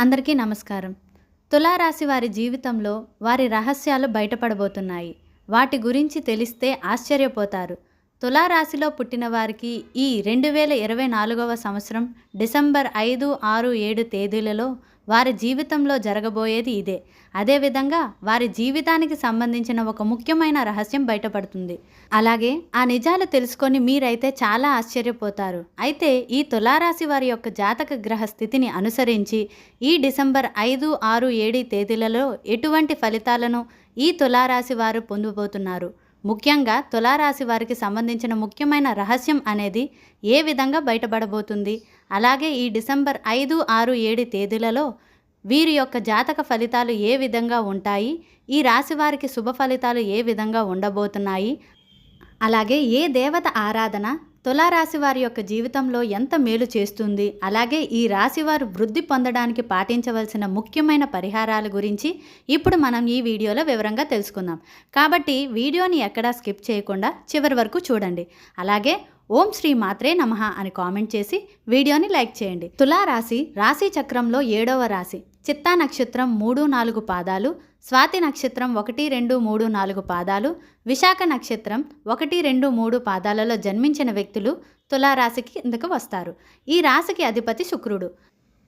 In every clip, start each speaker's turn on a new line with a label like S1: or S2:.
S1: అందరికీ నమస్కారం. తులారాశి వారి జీవితంలో వారి రహస్యాలు బయటపడబోతున్నాయి. వాటి గురించి తెలిస్తే ఆశ్చర్యపోతారు. తులారాశిలో పుట్టిన వారికి ఈ రెండు వేల ఇరవై నాలుగవ సంవత్సరం డిసెంబర్ ఐదు ఆరు ఏడు తేదీలలో వారి జీవితంలో జరగబోయేది ఇదే. అదేవిధంగా వారి జీవితానికి సంబంధించిన ఒక ముఖ్యమైన రహస్యం బయటపడుతుంది. అలాగే ఆ నిజాలు తెలుసుకొని మీరైతే చాలా ఆశ్చర్యపోతారు. అయితే ఈ తులారాశి వారి యొక్క జాతక గ్రహ స్థితిని అనుసరించి ఈ డిసెంబర్ ఐదు ఆరు ఏడు తేదీలలో ఎటువంటి ఫలితాలను ఈ తులారాశి వారు పొందబోతున్నారు? ముఖ్యంగా తులారాశి వారికి సంబంధించిన ముఖ్యమైన రహస్యం అనేది ఏ విధంగా బయటపడబోతుంది? అలాగే ఈ డిసెంబర్ ఐదు ఆరు ఏడు తేదీలలో వీరి యొక్క జాతక ఫలితాలు ఏ విధంగా ఉంటాయి? ఈ రాశి వారికి శుభ ఫలితాలు ఏ విధంగా ఉండబోతున్నాయి? అలాగే ఏ దేవత ఆరాధన తులారాశి వారి యొక్క జీవితంలో ఎంత మేలు చేస్తుంది? అలాగే ఈ రాశి వారు వృద్ధి పొందడానికి పాటించవలసిన ముఖ్యమైన పరిహారాల గురించి ఇప్పుడు మనం ఈ వీడియోలో వివరంగా తెలుసుకుందాం. కాబట్టి వీడియోని ఎక్కడా స్కిప్ చేయకుండా చివరి వరకు చూడండి. అలాగే ఓం శ్రీ మాత్రే నమః అని కామెంట్ చేసి వీడియోని లైక్ చేయండి. తులారాశి రాశి చక్రంలో ఏడవ రాశి. చిత్తా నక్షత్రం మూడు నాలుగు పాదాలు స్వాతి నక్షత్రం ఒకటి రెండు మూడు నాలుగు పాదాలు విశాఖ నక్షత్రం ఒకటి రెండు మూడు పాదాలలో జన్మించిన వ్యక్తులు తులారాశికి కిందకు వస్తారు. ఈ రాశికి అధిపతి శుక్రుడు.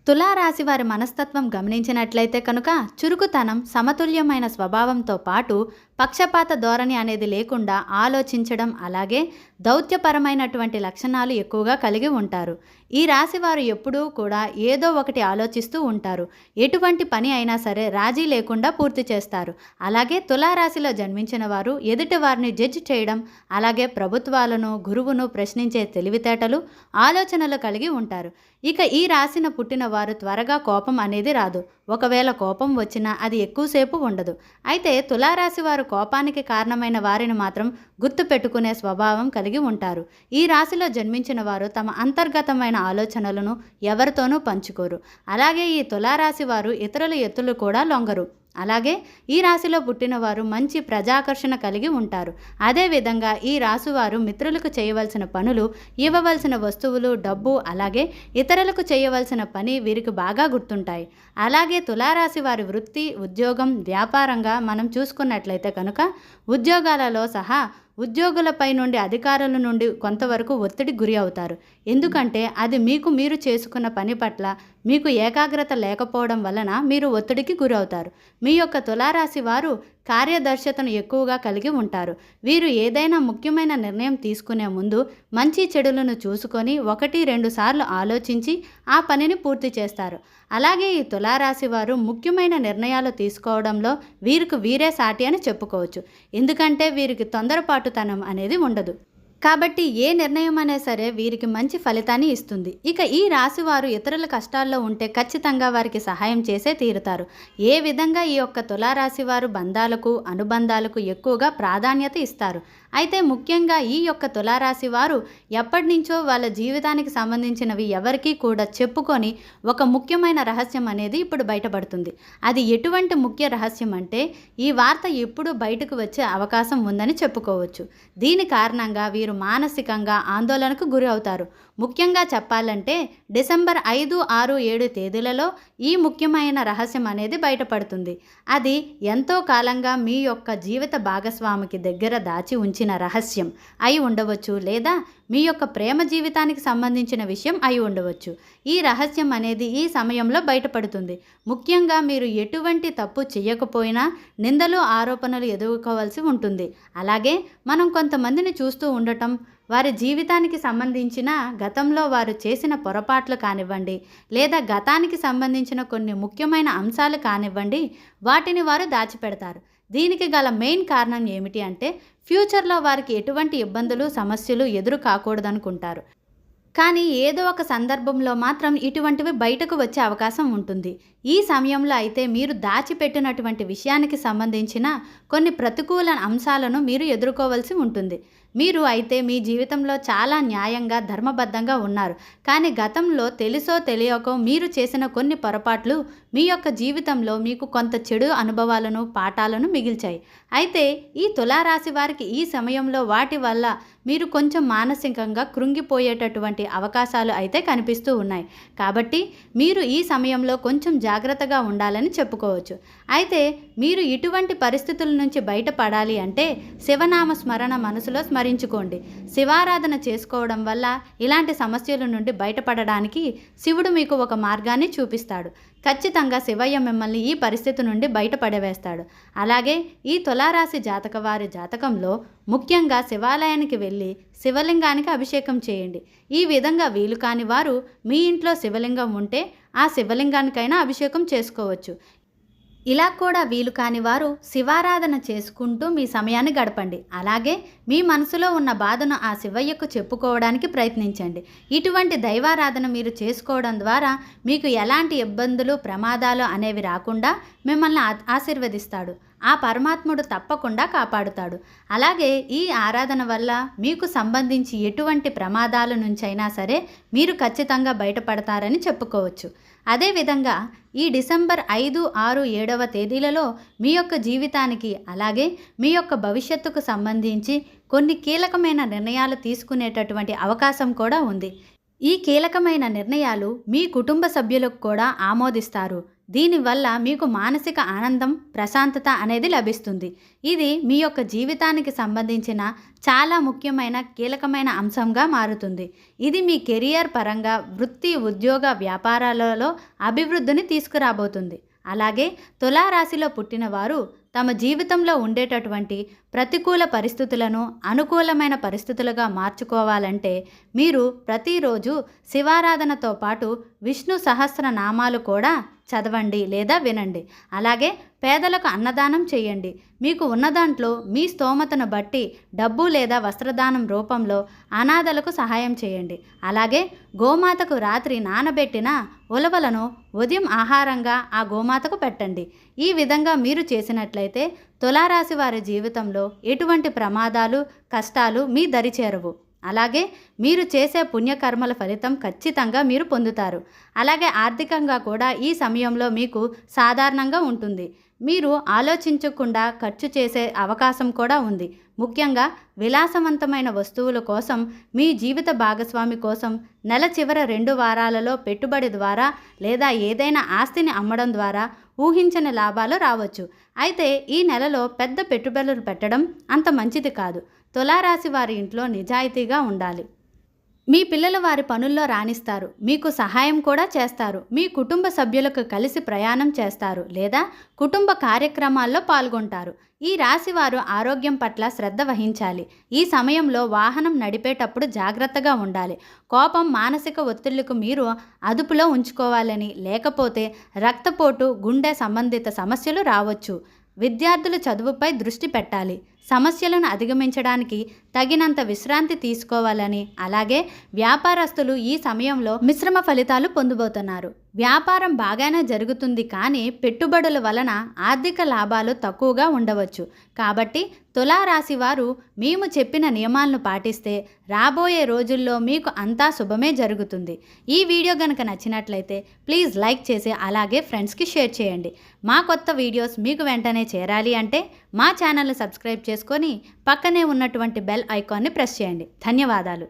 S1: తులారాశి వారి మనస్తత్వం గమనించినట్లయితే కనుక చురుకుతనం సమతుల్యమైన స్వభావంతో పాటు పక్షపాత ధోరణి అనేది లేకుండా ఆలోచించడం అలాగే దౌత్యపరమైనటువంటి లక్షణాలు ఎక్కువగా కలిగి ఉంటారు. ఈ రాశి వారు ఎప్పుడూ కూడా ఏదో ఒకటి ఆలోచిస్తూ ఉంటారు. ఎటువంటి పని అయినా సరే రాజీ లేకుండా పూర్తి చేస్తారు. అలాగే తులారాశిలో జన్మించిన వారు ఎదుటి వారిని జడ్జ్ చేయడం అలాగే ప్రభుత్వాలను గురువును ప్రశ్నించే తెలివితేటలు ఆలోచనలు కలిగి ఉంటారు. ఇక ఈ రాశిన పుట్టిన వారు త్వరగా కోపం అనేది రాదు. ఒకవేళ కోపం వచ్చినా అది ఎక్కువసేపు ఉండదు. అయితే తులారాశి వారు కోపానికి కారణమైన వారిని మాత్రం గుర్తు పెట్టుకునే స్వభావం కలిగి ఉంటారు. ఈ రాశిలో జన్మించిన వారు తమ అంతర్గతమైన ఆలోచనలను ఎవరితోనూ పంచుకోరు. అలాగే ఈ తులారాశి వారు ఇతరుల ఎత్తులు కూడా లొంగరు. అలాగే ఈ రాశిలో పుట్టినవారు మంచి ప్రజాకర్షణ కలిగి ఉంటారు. అదేవిధంగా ఈ రాశివారు మిత్రులకు చేయవలసిన పనులు ఇవ్వవలసిన వస్తువులు డబ్బు అలాగే ఇతరులకు చేయవలసిన పని వీరికి బాగా గుర్తుంటాయి. అలాగే తులారాశి వారి వృత్తి ఉద్యోగం వ్యాపారంగా మనం చూసుకున్నట్లయితే కనుక ఉద్యోగాలలో సహా ఉద్యోగులపై నుండి అధికారుల నుండి కొంతవరకు ఒత్తిడి గురి అవుతారు. ఎందుకంటే అది మీకు మీరు చేసుకున్న పని పట్ల మీకు ఏకాగ్రత లేకపోవడం వలన మీరు ఒత్తిడికి గురవుతారు. మీ యొక్క తులారాశి వారు కార్యదర్శతను ఎక్కువగా కలిగి ఉంటారు. వీరు ఏదైనా ముఖ్యమైన నిర్ణయం తీసుకునే ముందు మంచి చెడులను చూసుకొని ఒకటి రెండు సార్లు ఆలోచించి ఆ పనిని పూర్తి చేస్తారు. అలాగే ఈ తులారాశి వారు ముఖ్యమైన నిర్ణయాలు తీసుకోవడంలో వీరికి వీరే సాటి అని చెప్పుకోవచ్చు. ఎందుకంటే వీరికి తొందరపాటుతనం అనేది ఉండదు. కాబట్టి ఏ నిర్ణయం అనే సరే వీరికి మంచి ఫలితాన్ని ఇస్తుంది. ఇక ఈ రాశి వారు ఇతరుల కష్టాల్లో ఉంటే ఖచ్చితంగా వారికి సహాయం చేసే తీరుతారు. ఏ విధంగా ఈ యొక్క తులారాశి వారు బంధాలకు అనుబంధాలకు ఎక్కువగా ప్రాధాన్యత ఇస్తారు? అయితే ముఖ్యంగా ఈ యొక్క తులారాశి వారు ఎప్పటి నుంచో వాళ్ళ జీవితానికి సంబంధించినవి ఎవరికీ కూడా చెప్పుకొని ఒక ముఖ్యమైన రహస్యం అనేది ఇప్పుడు బయటపడుతుంది. అది ఎటువంటి ముఖ్య రహస్యం అంటే ఈ వార్త ఎప్పుడు బయటకు వచ్చే అవకాశం ఉందని చెప్పుకోవచ్చు. దీని కారణంగా వీరు మానసికంగా ఆందోళనకు గురి అవుతారు. ముఖ్యంగా చెప్పాలంటే డిసెంబర్ ఐదు ఆరు ఏడు తేదీలలో ఈ ముఖ్యమైన రహస్యం అనేది బయటపడుతుంది. అది ఎంతో కాలంగా మీ యొక్క జీవిత భాగస్వామికి దగ్గర దాచి ఉంచిన రహస్యం అయి ఉండవచ్చు లేదా మీ యొక్క ప్రేమ జీవితానికి సంబంధించిన విషయం అయి ఉండవచ్చు. ఈ రహస్యం అనేది ఈ సమయంలో బయటపడుతుంది. ముఖ్యంగా మీరు ఎటువంటి తప్పు చేయకపోయినా నిందలు ఆరోపణలు ఎదుర్కోవాల్సి ఉంటుంది. అలాగే మనం కొంతమందిని చూస్తూ ఉండటం వారి జీవితానికి సంబంధించిన గతంలో వారు చేసిన పొరపాట్లు కానివ్వండి లేదా గతానికి సంబంధించిన కొన్ని ముఖ్యమైన అంశాలు కానివ్వండి వాటిని వారు దాచిపెడతారు. దీనికి గల మెయిన్ కారణం ఏమిటి అంటే ఫ్యూచర్లో వారికి ఎటువంటి ఇబ్బందులు సమస్యలు ఎదురు కాకూడదనుకుంటారు కానీ ఏదో ఒక సందర్భంలో మాత్రం ఇటువంటివి బయటకు వచ్చే అవకాశం ఉంటుంది. ఈ సమయంలో అయితే మీరు దాచిపెట్టినటువంటి విషయానికి సంబంధించిన కొన్ని ప్రతికూల అంశాలను మీరు ఎదుర్కోవాల్సి ఉంటుంది. మీరు అయితే మీ జీవితంలో చాలా న్యాయంగా ధర్మబద్ధంగా ఉన్నారు. కానీ గతంలో తెలుసో తెలియకో మీరు చేసిన కొన్ని పొరపాట్లు మీ యొక్క జీవితంలో మీకు కొంత చెడు అనుభవాలను పాఠాలను మిగిల్చాయి. అయితే ఈ తులారాశి వారికి ఈ సమయంలో వాటి వల్ల మీరు కొంచెం మానసికంగా కృంగిపోయేటటువంటి అవకాశాలు అయితే కనిపిస్తూ ఉన్నాయి. కాబట్టి మీరు ఈ సమయంలో కొంచెం జాగ్రత్తగా ఉండాలని చెప్పుకోవచ్చు. అయితే మీరు ఇటువంటి పరిస్థితుల నుంచి బయటపడాలి అంటే శివనామ స్మరణ మనసులో స్మరించుకోండి. శివారాధన చేసుకోవడం వల్ల ఇలాంటి సమస్యల నుండి బయటపడడానికి శివుడు మీకు ఒక మార్గాన్ని చూపిస్తాడు. ఖచ్చితంగా శివయ్య మిమ్మల్ని ఈ పరిస్థితి నుండి బయటపడవేస్తాడు. అలాగే ఈ తులారాశి జాతక వారి జాతకంలో ముఖ్యంగా శివాలయానికి వెళ్ళి శివలింగానికి అభిషేకం చేయండి. ఈ విధంగా వీలు కాని వారు మీ ఇంట్లో శివలింగం ఉంటే ఆ శివలింగానికైనా అభిషేకం చేసుకోవచ్చు. ఇలా కూడా వీలు కాని వారు శివారాధన చేసుకుంటూ మీ సమయాన్ని గడపండి. అలాగే మీ మనసులో ఉన్న బాధను ఆ శివయ్యకు చెప్పుకోవడానికి ప్రయత్నించండి. ఇటువంటి దైవారాధన మీరు చేసుకోవడం ద్వారా మీకు ఎలాంటి ఇబ్బందులు ప్రమాదాలు అనేవి రాకుండా మిమ్మల్ని ఆశీర్వదిస్తాడు. ఆ పరమాత్ముడు తప్పకుండా కాపాడుతాడు. అలాగే ఈ ఆరాధన వల్ల మీకు సంబంధించి ఎటువంటి ప్రమాదాల నుంచైనా సరే మీరు ఖచ్చితంగా బయటపడతారని చెప్పుకోవచ్చు. అదేవిధంగా ఈ డిసెంబర్ ఐదు ఆరు ఏడవ తేదీలలో మీ యొక్క జీవితానికి అలాగే మీ యొక్క భవిష్యత్తుకు సంబంధించి కొన్ని కీలకమైన నిర్ణయాలు తీసుకునేటటువంటి అవకాశం కూడా ఉంది. ఈ కీలకమైన నిర్ణయాలు మీ కుటుంబ సభ్యులకు కూడా ఆమోదిస్తారు. దీనివల్ల మీకు మానసిక ఆనందం ప్రశాంతత అనేది లభిస్తుంది. ఇది మీ యొక్క జీవితానికి సంబంధించిన చాలా ముఖ్యమైన కీలకమైన అంశంగా మారుతుంది. ఇది మీ కెరియర్ పరంగా వృత్తి ఉద్యోగ వ్యాపారాలలో అభివృద్ధిని తీసుకురాబోతుంది. అలాగే తులారాశిలో పుట్టిన వారు తమ జీవితంలో ఉండేటటువంటి ప్రతికూల పరిస్థితులను అనుకూలమైన పరిస్థితులుగా మార్చుకోవాలంటే మీరు ప్రతిరోజు శివారాధనతో పాటు విష్ణు సహస్ర నామాలు కూడా చదవండి లేదా వినండి. అలాగే పేదలకు అన్నదానం చేయండి. మీకు ఉన్న దాంట్లో మీ స్తోమతను బట్టి డబ్బు లేదా వస్త్రదానం రూపంలో అనాథలకు సహాయం చేయండి. అలాగే గోమాతకు రాత్రి నానబెట్టిన ఉలవలను ఉదయం ఆహారంగా ఆ గోమాతకు పెట్టండి. ఈ విధంగా మీరు చేసినట్లయితే తులారాశి వారి జీవితంలో ఎటువంటి ప్రమాదాలు కష్టాలు మీ దరి చేరవు. అలాగే మీరు చేసే పుణ్యకర్మల ఫలితం ఖచ్చితంగా మీరు పొందుతారు. అలాగే ఆర్థికంగా కూడా ఈ సమయంలో మీకు సాధారణంగా ఉంటుంది. మీరు ఆలోచించకుండా ఖర్చు చేసే అవకాశం కూడా ఉంది. ముఖ్యంగా విలాసవంతమైన వస్తువుల కోసం మీ జీవిత భాగస్వామి కోసం నెల చివర రెండు వారాలలో పెట్టుబడి ద్వారా లేదా ఏదైనా ఆస్తిని అమ్మడం ద్వారా ఊహించని లాభాలు రావచ్చు. అయితే ఈ నెలలో పెద్ద పెట్టుబడులు పెట్టడం అంత మంచిది కాదు. తులారాశి వారి ఇంట్లో నిజాయితీగా ఉండాలి. మీ పిల్లలు వారి పనుల్లో రాణిస్తారు. మీకు సహాయం కూడా చేస్తారు. మీ కుటుంబ సభ్యులకు కలిసి ప్రయాణం చేస్తారు లేదా కుటుంబ కార్యక్రమాల్లో పాల్గొంటారు. ఈ రాశి వారు ఆరోగ్యం పట్ల శ్రద్ధ వహించాలి. ఈ సమయంలో వాహనం నడిపేటప్పుడు జాగ్రత్తగా ఉండాలి. కోపం మానసిక ఒత్తిళ్ళకు మీరు అదుపులో ఉంచుకోవాలని లేకపోతే రక్తపోటు గుండె సంబంధిత సమస్యలు రావచ్చు. విద్యార్థులు చదువుపై దృష్టి పెట్టాలి. సమస్యలను అధిగమించడానికి తగినంత విశ్రాంతి తీసుకోవాలని అలాగే వ్యాపారస్తులు ఈ సమయంలో మిశ్రమ ఫలితాలు పొందబోతున్నారు. వ్యాపారం బాగానే జరుగుతుంది కానీ పెట్టుబడుల వలన ఆర్థిక లాభాలు తక్కువగా ఉండవచ్చు. కాబట్టి తులారాశి వారు మేము చెప్పిన నియమాలను పాటిస్తే రాబోయే రోజుల్లో మీకు అంతా శుభమే జరుగుతుంది. ఈ వీడియో కనుక నచ్చినట్లయితే ప్లీజ్ లైక్ చేసి అలాగే ఫ్రెండ్స్కి షేర్ చేయండి. మా కొత్త వీడియోస్ మీకు వెంటనే చేరాలి అంటే మా ఛానల్ని సబ్స్క్రైబ్ చేసుకొని పక్కనే ఉన్నటువంటి బెల్ ఐకాన్ని ప్రెస్ చేయండి. ధన్యవాదాలు.